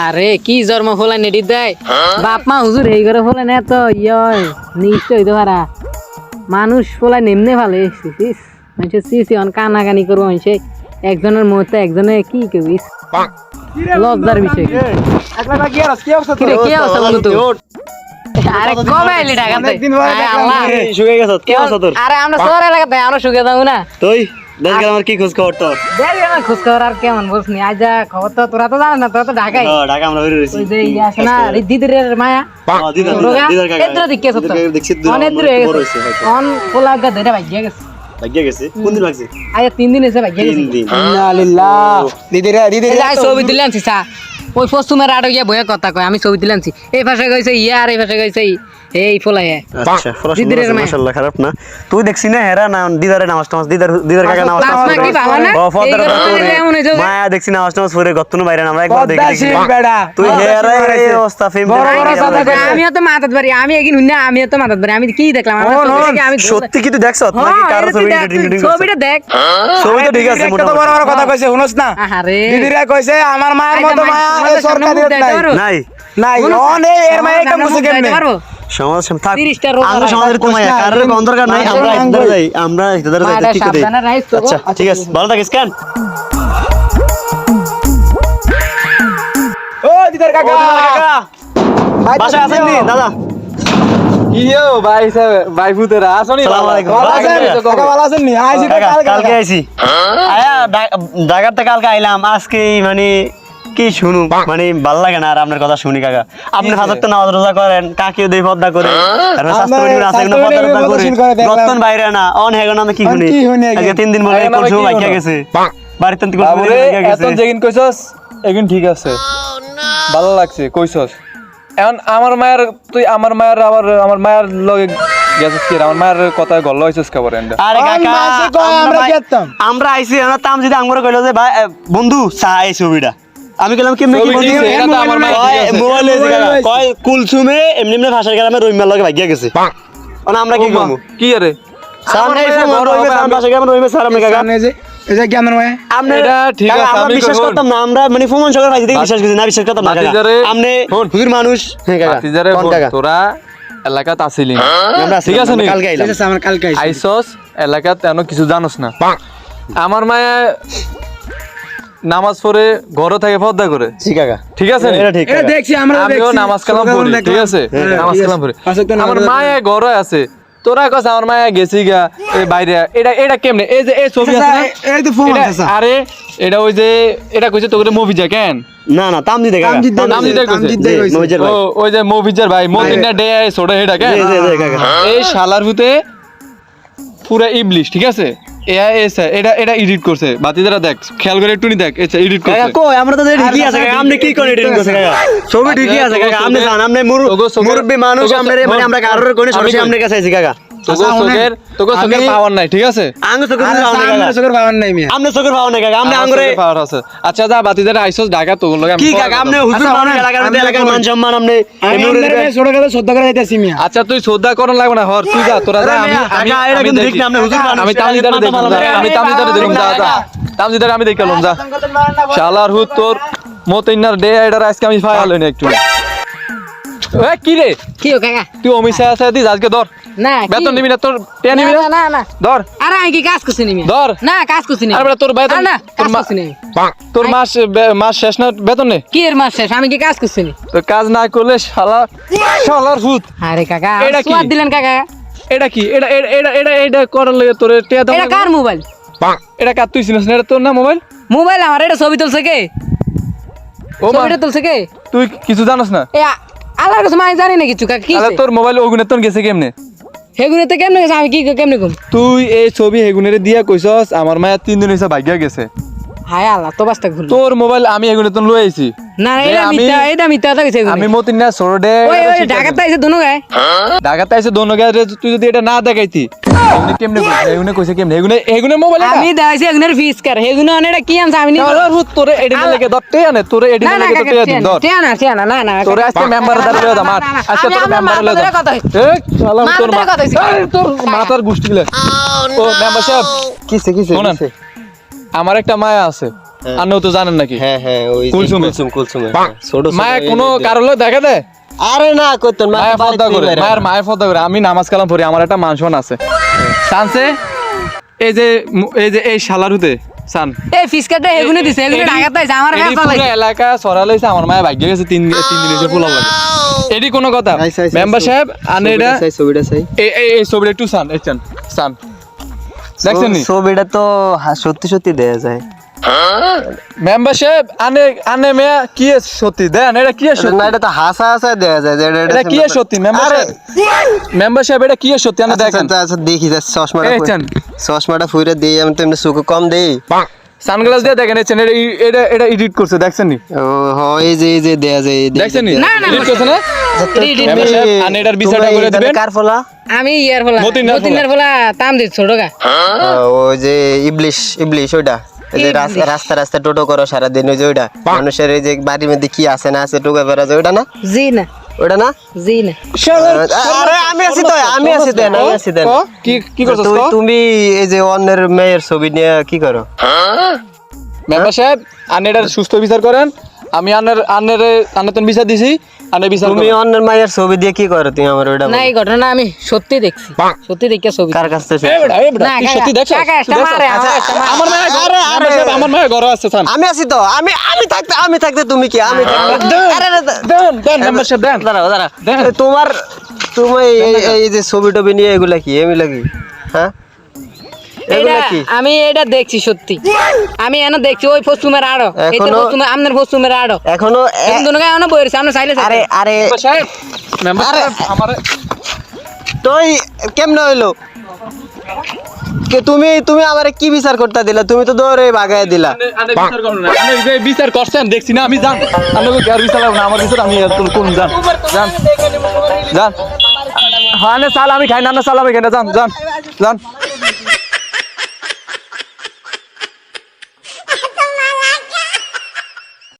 আরে কি জন্ম ফলাই নেটি দেয়? বাপ মা হুজুর এই করে ফলাই না তো ইয় নিশ্চয় হইতে পারা। মানুষ ফলাই নেমনে ভালো মানুষ সি সি অন কানাকানি করব মানুষ। একজনের মধ্যে একজনে কি কেবিস লজ্জার বিষয়। কিরে কি অবস্থা বলো তো আরে কবে এলি ঢাকাতে। শুকে আরে আমরা শহর এলাকাতে আমরা সুখে যাব না। তুই? দেখ আমার কি খোঁজ খবর তোর। দেখ আমার খোঁজ খবর আর কেমন বলছিনি আজ যা খবর তো তোরা তো জানিস না তোরা তো ঢাকায় হ্যাঁ, ঢাকা আমরা বেরিয়ে রয়েছি। ওই যে ইয়ে আছে না দিদির মায়া। হ্যাঁ, দিদার কাকা। এদ্র দিকে সত্য দেখছি দূর অনেক দূর হয়ে গেছে। অন পোলা ধরে ভাগ্য গেছে। ভাগ্য গেছে? কোন দিন লাগছে আজ তিন দিন এসে ভাগ্য গেছে। তিন দিন। দিদিরা আজ ছবি আনছি চা। ওই পশ্চিমের আড়ো গিয়া বইয়া কথা কয় আমি ছবি তুলে আনছি। এই ভাষায় কইছে ইয়া আর এই ভাষায় কইছে। এই ফোলাই আচ্ছা পড়াশোনা দিদির মাশাআল্লাহ খারাপ না। তুই দেখছি না হেরা না দিদারে নামাজ টামাজ দিদার দিদার কাকা নামাজ টামাজ প্লাজমা কি বাবা না? ও, ফদার মায়া দেখছি নামাজ টামাজ পড়ে গত্তনো বাইরে আমরা একবার দেখে তুই হেরা এই অবস্থা ফেম। আমিও তো মাথাত বাড়ি আমি একদিন হুন্না আমিও তো মাথাত বাড়ি আমি কি দেখলাম? আমি সত্যি কি তুই দেখছ? নাকি হ্যাঁ, কারও ছবি এডিটিং ছবিটা দেখ। ছবি তো ঠিক আছে দিদিরা বড় বড় কথা কইছে শুনছ না? আহারে। দিদিরা কইছে আমার মায়ের মতো মায়া সরকারি নাই। নাই। নাই অন এর মায়া একটা আমরা মুছে মুখ কেমনে দেখাতে পারব? সমাজ থাক 30 টা রোগ আমরা সমাজের তো কারোর কোন দরকার নাই আমরা মায়ের যাই আমরা ইদার যাই ঠিক আছে সাবধানে রাইস তো গো। আচ্ছা ঠিক আছে ভালো থাকিস কেন? ও দিদার কাকা। ভাই, বাসায় আছেন নি? দাদা। ইয়ো ভাই সাহেব ভাই ভূতেরা আসনি ভালো আছেন? কাকা ভালো আছেন নি? আইছি কালকে। আইছি। আয়া থেকে কালকে আইলাম। আজকে মানে কি শুনু? মানে ভালো লাগে না আর আপনার কথা শুনি কাকা। আপনি হাজার তো নামাজ রোজা করেন কাকিও দেই পর্দা করে। স্বাস্থ্য আছে পর্দা দেখলাম। রতন বাইরে না। অন হেগন আমি কি শুনি? আজকে তিন দিন বলে বাইকে গেছে। বাড়িতে এত যেগিন কইছস এগিন ঠিক আছে। ভালো লাগছে কইছস। এখন আমার মায়ের তুই আমার মায়ের আবার আমার মায়ের লগে গেছিস কি? রে? আমার মায়ের কথা গল্ল হইছস কেবর এন্ড আরে কাকা আমরা। আমরা আইছি আমরা তাম যদি আঙ্গুরে কইলো যে ভাই বন্ধু চা এই ছবিটা। আমি গেলাম কেমনে কি ছবি বন্ধু এটা তো আমার মায়ের ঠিক আছে। মোবাইল কাকা মোবাইল কয় কুলসুমে এমনি এমনি ভাষার গ্রামে রহিমার লগে ভাগিয়া গেছে। মানে আমরা কি করব? কি আরে? স্যার নেই ফোন রহিমে স্যার ভাষার গ্রামে রহিমে স্যার আপনি কাকা। সামনে যে এই যে কেমন মায়া। আপনি এটা ঠিক আছে, আমি বিশ্বাস কখন- করতাম না আমরা মানে ফোন সকাল পাইছি দেখি বিশ্বাস করছি না বিশ্বাস করতাম না কাকা। বাতিজারে- আপনি হুজুর মানুষ। হ্যাঁ তোরা এলাকাত আসিলি আমরা ঠিক আছে? কালকে আইসস এলাকাত এন কিছু জানোস না। আমার মায়ে নামাজ পড়ে ঘরে থেকে পর্দা করে। কাকা। ঠিক আছে এটা এটা। দেখছি আমরা আমিও নামাজ কালাম পড়ি ঠিক আছে? হ্যাঁ, নামাজ কালাম পড়ি। আমার পড়ি। মায়ে ঘরে আছে। তোরা কস আমার মায়ে গেছি গা এই বাইরে। এটা এটা কেমনে? এই যে এই ছবি আছে না? এই তো ফোন আছে আরে এটা ওই যে এটা কইছে তোকে মুভি যা কেন? না না তাম দিতে কাকা। তামজিদ দে নাম দিতে কইছে। তামজিদ দে কইছে। ও ওই যে মুভিজার ভাই মদিনা ডে ছোট হেডা কেন? এই শালার ভূতে পুরা ইবলিশ ঠিক আছে? এসে এটা এটা এডিট করছে। বাতিদারা দেখ খেয়াল করে একটু দেখ এটা এডিট করছে। কই? আমরা তো ঠিকই আছে কাকা আপনি কি করে এডিটিং করছেন কাকা? ছবি ঠিকই আছে কাকা আপনি জান আপনি মুরব্বি মানুষ আমরা মানে আমরা কারোর কোনে সমস্যা আপনার কাছে কাকা। আচ্ছা, চোখের তোকে চোখের আমি- পাওয়ার নাই ঠিক আছে? আঙ্গুর চোখের আরে নাই সামনে চোখের পাওয়ার নাই মিয়া। আপনি চোখের পাওয়া নাই কাকা। আপনি আমার আঙ্গুরে আছে। আচ্ছা যা বাতিদারা আইসস ঢাকা তোর লগে আমি কি পরে কাকা কথা হুজুর আচ্ছা, মানুষ এলাকার আমি মধ্যে এলাকার মান সম্মান আপনি আমি এমনি আপনার কাছে ছোট কাছে শ্রদ্ধা করে যাইতেছি মিয়া। আচ্ছা তুই শ্রদ্ধা করার লাগবে না হর তুই যা তোরা যা আমি আমি আমি দেখি ঠিক না আপনি হুজুর মানুষ আমি যা। আমি আমি দেখলাম শালার হুত তোর মতিনার ডে আইডার আজকে আমি ফায়াল হইনি একটু। এ কি রে? কি ও কাকা? তুই অমিশা আছে দিস আজকে ধর। না বেতন নিবি না তোর টেয়া নিবি না, না না না না। ধর। আরে আমি কি কাজ করছি ধর। না কাজ করছি নি আরে বেটা, তোর বেতন- না তোর মাস মাস শেষ না বেতন নে? কি এর মাস শেষ? আমি কি কাজ করছি নি তো কাজ না করলে শালা শালার হুত আরে কাকা এটা কি? দিলেন কাকা। এটা কি? এটা এটা এটা করার লাগে তোর টেয়া দাম এটা কার মোবাইল? এটা কার তুই চিনিস না? এটা তোর না মোবাইল? মোবাইল আমার এটা ছবি তুলছে কে? ও ছবিটা তুলছে কে? তুই কিছু জানাস না? আল্লাহর কথা আমি জানি না কিছু কাকা কি তোর মোবাইল ওগুনে তোর গেছে কেমনে? হেগুনে তো কেমনে গেছে? আমি কি কেমনে কম? তুই এই ছবি হেগুনের দিয়া কইছস আমার মায়া তিন দিন হইছে ভাগ্য গেছে। হায় আল্লাহ তো বাস্তা ঘুরলো তোর মোবাইল আমি এগুনে তো লই আইছি। না এটা মিথ্যা এটা মিথ্যা কথা কইছে আমি মতিন না সরডে ওই ওই ঢাকাতে আইছে দোনো গায়। ঢাকাতে আইছে দোনো গায়ে তুই যদি এটা না দেখাইতি কেমনে কইছে? এগুনে কইছে কেমনে? এগুনে এগুনে মোবাইল আমি দেখাইছি এগুনের ফিস কার। কি আনছে? আমি নি শালার হুত তোরে এডিনে লাগে ধরতে আনে তোরে এডিনে লাগে কাকা ধরতে টিয়া দিন না, ধর না না না না তোরে আজকে মেম্বার দাঁড় লয়ে দাম আজকে তোর মেম্বার লয়ে দাম কথা হইছে। এ শালা তোর মাথার কথা হইছে। এই, তোর মাথার গুষ্টি ও মেম্বার সাহেব কিসে কিসে? আমার একটা মায়া আছে। আপনিও তো জানেন নাকি? হ্যাঁ হ্যাঁ ওই কুলসুমে। কুলসুম ছোট ছোট মায়া কোনো দেখা দেয়? আরে না করতেন মায়ের করে মায়ের মায়ের করে। আমি নামাজ কালাম পড়ি আমার একটা মান আছে। সানসে এই যে এই যে এই শালার হুতে সান। এই ফিসকাটা এগুনে দিছে ঢাকাতে আমার এডি কাছে পুরো এলাকা সরা লইছে আমার মায়ের ভাগ্য গেছে তিন দিন তিন দিন এসে ফুল লাগে। এডি কোনো কথা? মেম্বার সাহেব আনে এটা ছবিটা চাই। এই এই ছবিটা একটু সান এই সান। দেখছেন নি? ছবিটা তো সত্যি সত্যি দেয়া যায়। মেম্বার সাহেব আনে আনে মেয়া কি সত্যি? দেন এটা কি সত্যি? না এটা তো হাসা হাসা দেয়া যায় এটা- কি এ সত্যি? মেম্বার আরে, সাহেব মেম্বার সাহেব এটা কি সত্যি? আপনি আচ্ছা, দেখেন। আচ্ছা, আচ্ছা, দেখি চশমাটা চশমাটা ফুইরে দিই আমি তো এমনি কম দেই। সানগ্লাস দিয়ে দেখেন এই এটা এটা এটা এডিট করছে দেখছেন নি? ও হ, এই যে এই যে দেয়া যায় দেখছেন নি? না, না, এডিট করছে না? আনে এটার বিচারটা করে দিবেন। কার ফলা? আমি ইয়ার ফলা। মতিনের ফলা। তাম দিছ ছোট গা। ওই যে ইবলিশ ইবলিশ ওইটা। যে রাস্তা রাস্তা টোটো করো সারাদিন ওই যে ওইটা। মানুষের এই যে বাড়ির মধ্যে কি আছে না আছে টোকা বেড়া যায় ওইটা না? জি না। ওইটা না? জি না। আরে আমি আছি তো আমি আছি দেন আমি আছি দেন কি? কি করছস তুমি- এই যে অন্যের মেয়ের ছবি নিয়ে কি করো? মেম্বার সাহেব এটার সুস্থ বিচার করেন। আমি আনের আনের আনের বিচার দিছি। আনে বিচার তুমি অন্যের মায়ের ছবি দিয়ে কি করো তুমি আমার ওইটা না। এই ঘটনা আমি সত্যি দেখছি। সত্যি দেখে ছবি কার কাছ থেকে বেটা, বেটা, তুই সত্যি আমার আচ্ছা, আমার মায়ের ঘর- আরে, মেম্বার আরে। আমার মায়ের ঘর আছে থান আমি আছি তো আমি আমি থাকতে আমি থাকতে তুমি কি আমি থাকতে- আরে, আরে, দেন দেন মেম্বার সাহেব দেন। দাঁড়াও দাঁড়া তোমার তুমি এই- এই যে ছবি টবি নিয়ে এগুলা কি? এগুলা কি হ্যাঁ? এটা আমি এটা দেখছি সত্যি। আমি এনে দেখছি ওই পশ্চিমের আড়ো। পশ্চিমের আমনের পশ্চিমের আড়ো। এখনও এখন দুনো গায়ে বই রয়েছে আমরা চাইলে আরে আরে সাহেব মেম্বার। তুই কেমনে হইল? কে তুমি তুমি আমারে কি বিচার করতে দিলা? তুমি তো দৌড়ে বাগায় দিলা। বিচার বিচার করছেন দেখছি না আমি জান। আর বিচার না আমার বিচার আমি কোন জান? জান। জান। হ্যাঁ চাল আমি খাই না না চাল আমি খাই না জান জান। জান।